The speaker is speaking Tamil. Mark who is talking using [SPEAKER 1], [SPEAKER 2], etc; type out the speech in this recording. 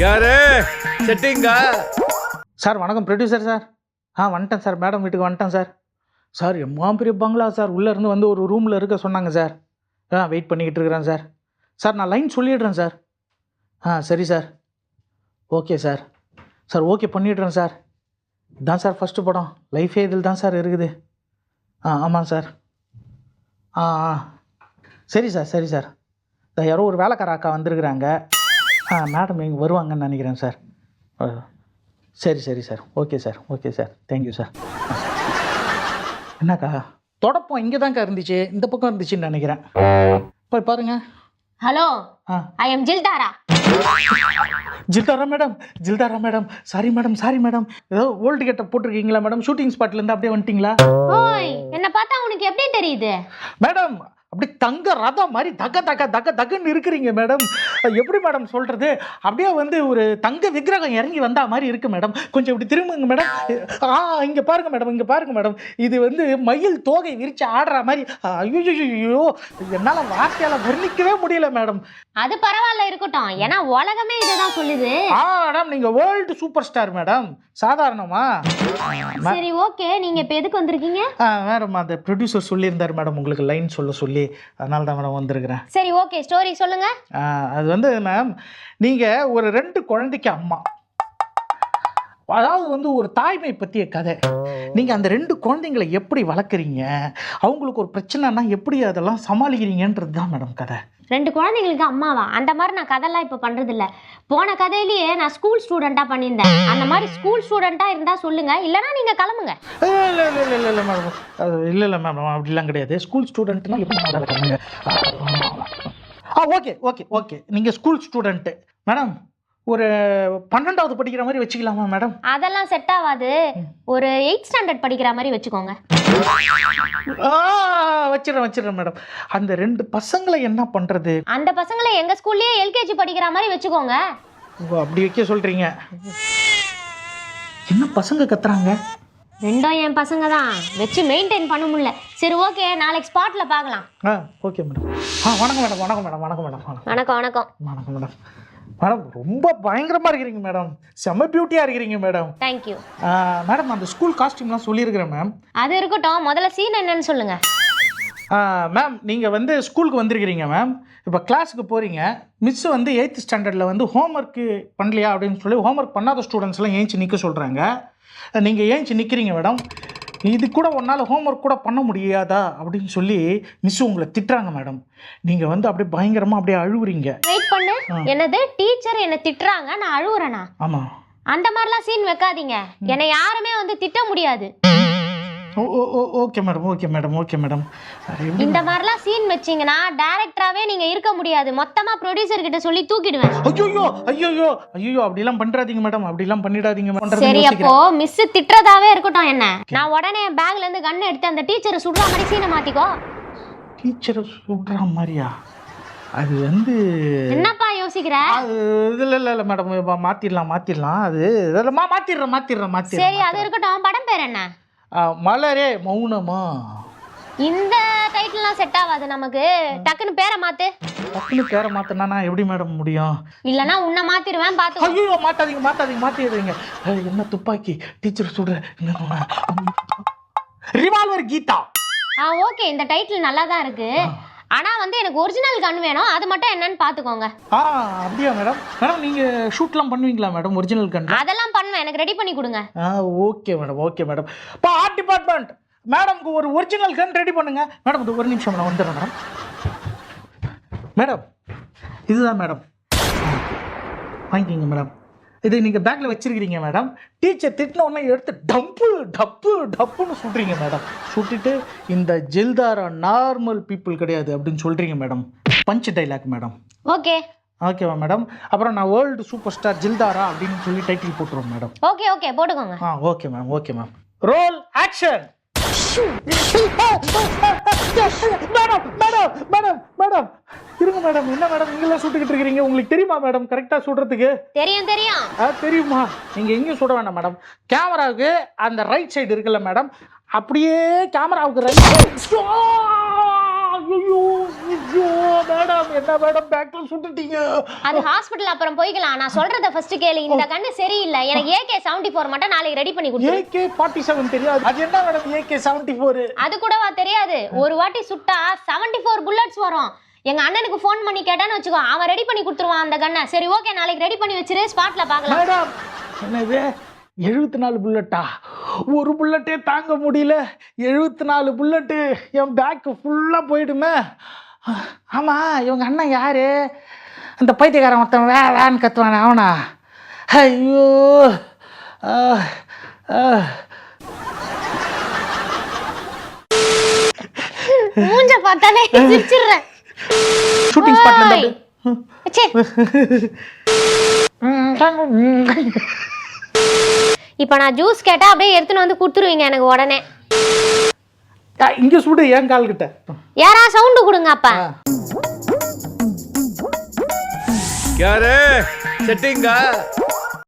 [SPEAKER 1] யாரு? செட்டிங்கா?
[SPEAKER 2] சார் வணக்கம். Producer sir. ஆ வந்துட்டேன் சார். மேடம் வீட்டுக்கு வந்துட்டேன் சார். சார் எம்மா பெரிய பங்களா சார். உள்ளே இருந்து வந்து ஒரு ரூமில் இருக்க சொன்னாங்க சார். ஆ வெயிட் பண்ணிக்கிட்டு இருக்கிறேன் சார். சார் நான் லைன் சொல்லிடுறேன் சார். ஆ சரி sir. Okay sir. Sir okay பண்ணிடுறேன் சார். இதுதான் சார் ஃபஸ்ட்டு படம். லைஃபே இதில் தான் சார் இருக்குது. ஆ ஆமாம் சார். ஆ ஆ. சரி சார் சரி சார். யாரோ ஒரு வேலைக்கார அக்கா வந்திருக்கிறாங்க. ஆ மேடம் இங்கே வருவாங்கன்னு நினைக்கிறேன் சார் சரி சரி sir okay sir okay sir thank you sir என்னக்கா? தொடப்பம் இங்கே தான்க்கா இருந்துச்சு. இந்த பக்கம் இருந்துச்சுன்னு நினைக்கிறேன். போய் பாருங்க.
[SPEAKER 3] Hello
[SPEAKER 2] ah.
[SPEAKER 3] I am Jilthara?
[SPEAKER 2] Jilthara madam Jilthara madam sorry madam sorry madam ஏதோ ஓல்டு கெட்ட போட்டிருக்கீங்களா மேடம் ஷூட்டிங் ஸ்பாட்லேருந்து அப்படியே வந்துட்டீங்களா?
[SPEAKER 3] ஓய் என்ன பார்த்தா உனக்கு எப்படி தெரியுது?
[SPEAKER 2] மேடம் அப்படி தங்க ரதம் மாதிரி தக்க தக்க தக்க தக்கன்னு இருக்கிறீங்க மேடம் எப்படி மேடம் சொல்றது? அப்படியே வந்து ஒரு தங்க விக்கிரகம் இறங்கி வந்தா மாதிரி இருக்கு மேடம் கொஞ்சம் இப்படி திரும்புங்க மேடம் ஆ இங்க பாருங்க மேடம் இங்க பாருங்க மேடம் இது வந்து மயில் தோகை விரிச்சு ஆடுற மாதிரி. ஐயோ என்னால வார்த்தையால வர்ணிக்கவே முடியல மேடம்
[SPEAKER 3] அது பரவாயில்ல இருக்கட்டும். ஏன்னா உலகமே இதுதான் சொல்லுது.
[SPEAKER 2] ஆ மேடம் நீங்க வேர்ல்டு சூப்பர் ஸ்டார் மேடம் சாதாரணமா?
[SPEAKER 3] சரி ஓகே நீங்க இப்ப எதுக்கு வந்திருக்கீங்க?
[SPEAKER 2] மேடம் அந்த ப்ரொடியூசர் சொல்லியிருந்தார் மேடம் உங்களுக்கு லைன் சொல்ல சொல்லி அதனால தான் மேடம் வந்திருக்கிறேன்.
[SPEAKER 3] சரி ஓகே ஸ்டோரி சொல்லுங்க.
[SPEAKER 2] ஆ, அது வந்து மேம் நீங்கள் ஒரு ரெண்டு குழந்தைக்கு அம்மா. அதாவது வந்து ஒரு தாய்மை பற்றிய கதை. நீங்கள் அந்த ரெண்டு குழந்தைங்களை எப்படி வளர்க்குறீங்க? அவங்களுக்கு ஒரு பிரச்சனைனா எப்படி அதெல்லாம் சமாளிக்கிறீங்கன்றது தான் மேடம் கதை.
[SPEAKER 3] ரெண்டு குழந்தைங்களுக்கு அம்மாவா? அந்த மாதிரி நான் கதைலாம் இப்போ பண்றது இல்ல போன கதையிலேயே நான் ஸ்கூல் ஸ்டூடெண்டா பண்ணியிருந்தேன். அந்த மாதிரி ஸ்கூல் ஸ்டூடெண்டா இருந்தா சொல்லுங்க. இல்லனா நீங்க கிளம்புங்க.
[SPEAKER 2] இல்லை இல்லை இல்லை இல்லை இல்லை மேடம். அது இல்லை இல்லை மேடம். அப்படிலாம் கிடையாது. ஸ்கூல் ஸ்டூடெண்ட்னா எப்படி மேடம் ஆ ஓகே ஓகே ஓகே நீங்கள் ஸ்கூல் ஸ்டூடெண்ட்டு மேடம் ஒரு பன்னெண்டாவது படிக்கிற மாதிரி வச்சுக்கலாமா மேடம்?
[SPEAKER 3] அதெல்லாம் செட் ஆகாது. ஒரு எயிட் ஸ்டாண்டர்ட் படிக்கிற மாதிரி வச்சுக்கோங்க.
[SPEAKER 2] வச்சிடறேன் வச்சிடறேன் மேடம். அந்த ரெண்டு பசங்களை என்ன பண்ணுறது
[SPEAKER 3] அந்த பசங்களை எங்க ஸ்கூல்லயே எல்கேஜி படிக்கிற மாதிரி வச்சுக்கோங்க.
[SPEAKER 2] அப்படி வைக்க சொல்கிறீங்க என்ன பசங்க கத்துறாங்க?
[SPEAKER 3] ரெண்டும் என் பசங்க தான் வச்சு மெயின்டைன் பண்ண முடியல. சரி ஓகே நாளைக்கு ஸ்பாட்ல பார்க்கலாம்.
[SPEAKER 2] ஆ ஓகே மேடம். ஆ வணக்கம் மேடம். வணக்கம் மேடம். வணக்கம் மேடம். வணக்கம்
[SPEAKER 3] வணக்கம். வணக்கம்
[SPEAKER 2] மேடம். மேடம் ரொம்ப பயங்கரமாக இருக்கிறீங்க மேடம். செம்ம பியூட்டியாக இருக்கிறீங்க மேடம்.
[SPEAKER 3] தேங்க்யூ
[SPEAKER 2] மேடம் அந்த ஸ்கூல் காஸ்டியூம்லாம் சொல்லியிருக்கிறேன் மேம்.
[SPEAKER 3] அது இருக்கட்டும். முதல்ல சீன் என்னன்னு சொல்லுங்க.
[SPEAKER 2] மேம் நீங்கள் வந்து ஸ்கூலுக்கு வந்திருக்கிறீங்க மேம். இப்போ கிளாஸுக்கு போகிறீங்க மிஸ் வந்து எயித்து ஸ்டாண்டர்டில் வந்து ஹோம்ஒர்க்கு பண்ணலையா அப்படின்னு சொல்லி ஹோம்ஒர்க் பண்ணாத ஸ்டூடெண்ட்ஸ்லாம் ஏஞ்சி நிற்க சொல்கிறாங்க நீங்கள் ஏஞ்சி நிற்கிறீங்க மேடம். இது கூட ஒன்றால் ஹோம்ஒர்க் கூட பண்ண முடியாதா அப்படின்னு சொல்லி மிஸ் உங்களை திட்டுறாங்க மேடம். நீங்கள் வந்து அப்படியே பயங்கரமாக அப்படியே அழுவுறீங்க
[SPEAKER 3] என்னது? டீச்சர் என்னை திட்டுறாங்க நான் அழுவுறேனா?
[SPEAKER 2] ஆமாம்
[SPEAKER 3] அந்த மாதிரிலாம் சீன் வைக்காதீங்க. என்னை யாருமே வந்து திட்ட முடியாது.
[SPEAKER 2] Okay madam okay madam okay madam
[SPEAKER 3] இந்த மாதிரிலாம் சீன் வச்சீங்கன்னா டேரக்டராகவே நீங்க இருக்க முடியாது. மொத்தமா ப்ரொடியூசர் கிட்ட சொல்லி தூக்கிடுவேன்.
[SPEAKER 2] ஐயோ ஐயோ ஐயோ அப்படிலாம் பண்ணுறாதீங்க மேடம் அப்படிலாம் பண்ணிடாதீங்க
[SPEAKER 3] சரி அப்போ மிஸ் திட்டுறதாவே இருக்கட்டும் என்ன? நான் உடனே என் பேக்ல இருந்து கன் எடுத்து அந்த டீச்சரை சுடுற மாதிரி சீனை மாத்திக்கோ.
[SPEAKER 2] டீச்சரை சொல்கிற மாதிரியா? அது வந்து
[SPEAKER 3] என்னப்பா யோசிக்கிற?
[SPEAKER 2] இல்லை இல்லை இல்லை மேடம் மாற்றிடலாம் மாற்றிடலாம் அது இதெல்லாம் மா மாற்றிடுறேன் மாற்றிடுறேன்
[SPEAKER 3] சரி அது இருக்கட்டும். படம் பேர் என்ன?
[SPEAKER 2] மலரே மௌனமா?
[SPEAKER 3] இந்த டைட்டில்லாம் செட் ஆகாது நமக்கு. டக்குன்னு பேரை மாத்து.
[SPEAKER 2] டக்குனு பேரை மாற்றினா எப்படி மேடம் முடியும்?
[SPEAKER 3] இல்லனா உன்னை மாத்திருவேன் பாத்து
[SPEAKER 2] ஐயோ மாத்தாதீங்க மாத்தாதீங்க மாற்றிடுறீங்க என்ன துப்பாக்கி? டீச்சர் சொல்கிற ரிவால்வர் கீதா.
[SPEAKER 3] ஆ ஓகே இந்த டைட்டில் நல்லா தான் இருக்கு ஆனா வந்து எனக்கு ஒரிஜினல் கன் வேணும். அது மட்டும் என்னன்னு பாத்துக்கோங்க.
[SPEAKER 2] ஆ அப்படியா மேடம் மேடம் நீங்கள் ஷூட்லாம் பண்ணுவீங்களா மேடம் ஒரிஜினல் கன்
[SPEAKER 3] அதெல்லாம் பண்ணுவேன். எனக்கு ரெடி பண்ணி கொடுங்க.
[SPEAKER 2] ஆ ஓகே மேடம் ஓகே மேடம் இப்போ ஆர்ட் டிபார்ட்மெண்ட் மேடம்க்கு ஒரு ஒரிஜினல் கன் ரெடி பண்ணுங்க. மேடம் இது ஒரு நிமிஷம் நான் வந்துடுறேன் மேடம் மேடம் இதுதான் மேடம் வாங்கிக்கிங்க மேடம் இது நீங்கள் பேக்கில் வச்சிருக்கிறீங்க மேடம் டீச்சர் திட்டின உடனே எடுத்து டப்பு டப்பு டப்புன்னு சுட்டுறீங்க மேடம் சுட்டுட்டு இந்த ஜில்தாரா நார்மல் பீப்புள் கிடையாது அப்படின்னு சொல்கிறீங்க madam punch dialogue madam
[SPEAKER 3] okay
[SPEAKER 2] ஓகேவா மேடம் அப்புறம் நான் வேர்ல்டு சூப்பர் ஸ்டார் ஜில்தாரா அப்படின்னு சொல்லி டைட்டில் போட்டுருவோம் மேடம்
[SPEAKER 3] ஓகே ஓகே போட்டுக்கோங்க.
[SPEAKER 2] ஆ okay ma'am okay ma'am roll action madam madam madam madam இருங்க மேடம் என்ன மேடம் நீங்களாம் சுட்டுக்கிட்டு இருக்கிறீங்க. உங்களுக்கு தெரியுமா மேடம் கரெக்டாக சுடுறதுக்கு?
[SPEAKER 3] தெரியும் தெரியும்.
[SPEAKER 2] தெரியுமா? நீங்கள் எங்கேயும் சுட வேண்டாம் மேடம் கேமராவுக்கு அந்த ரைட் சைடு இருக்குல்ல மேடம் அப்படியே கேமராவுக்கு ரைட் ஐயோ மேடம் என்ன மேடம் பேக்ல சுட்டுட்டீங்க?
[SPEAKER 3] அது ஹாஸ்பிட்டல் அப்புறம் போய்க்கலாம். நான் சொல்றத ஃபர்ஸ்ட் கேளு. இந்த கண்ணு சரியில்லை. எனக்கு ஏகே செவன்டி ஃபோர் மட்டும் நாளைக்கு ரெடி பண்ணி கொடுத்து
[SPEAKER 2] ஏகே ஃபார்ட்டி செவன் தெரியாது. அது என்ன மேடம் ஏகே செவன்டி ஃபோர்
[SPEAKER 3] அது கூடவா தெரியாது. ஒரு வாட்டி சுட்டா செவன்டி ஃபோர் புல்லட்ஸ் வரும். எங்க அண்ணனுக்கு ஃபோன் பண்ணி கேட்டான்னு வச்சுக்கோ. அவன் ரெடி பண்ணி கொடுத்துருவான் அந்த கண்ணை. சரி ஓகே நாளைக்கு ரெடி பண்ணி வச்சிரு. ஸ்பாட்ல பார்க்கலாம்.
[SPEAKER 2] மேடம் என்னது? எழுபத்தி நாலு புல்லட்டா ஒரு புல்லட்டே தாங்க முடியல. எழுபத்தி நாலு புல்லட்டு என் பேக்கு ஃபுல்லாக போயிடுமே. ஆமாம் இவங்க அண்ணன் யாரு அந்த பைத்தியக்காரன் மொத்தம் வே வேன்னு கத்துவானே அவனா ஐயோ.
[SPEAKER 3] மூஞ்ச பார்த்தாலே சிரிச்சிடுறேன்
[SPEAKER 2] ஷூட்டிங் ஸ்பாட்ல
[SPEAKER 3] ஓய். ச்சே. இப்ப நான் ஜூஸ் கேட்டா அப்படியே எடுத்துன்னு வந்து கொடுத்துருவீங்க எனக்கு உடனே
[SPEAKER 2] இங்க சுடு ஏன் கால் கிட்ட
[SPEAKER 3] யாரா சவுண்ட் கொடுங்க அப்பா
[SPEAKER 1] யாரு? செட்டிங்கா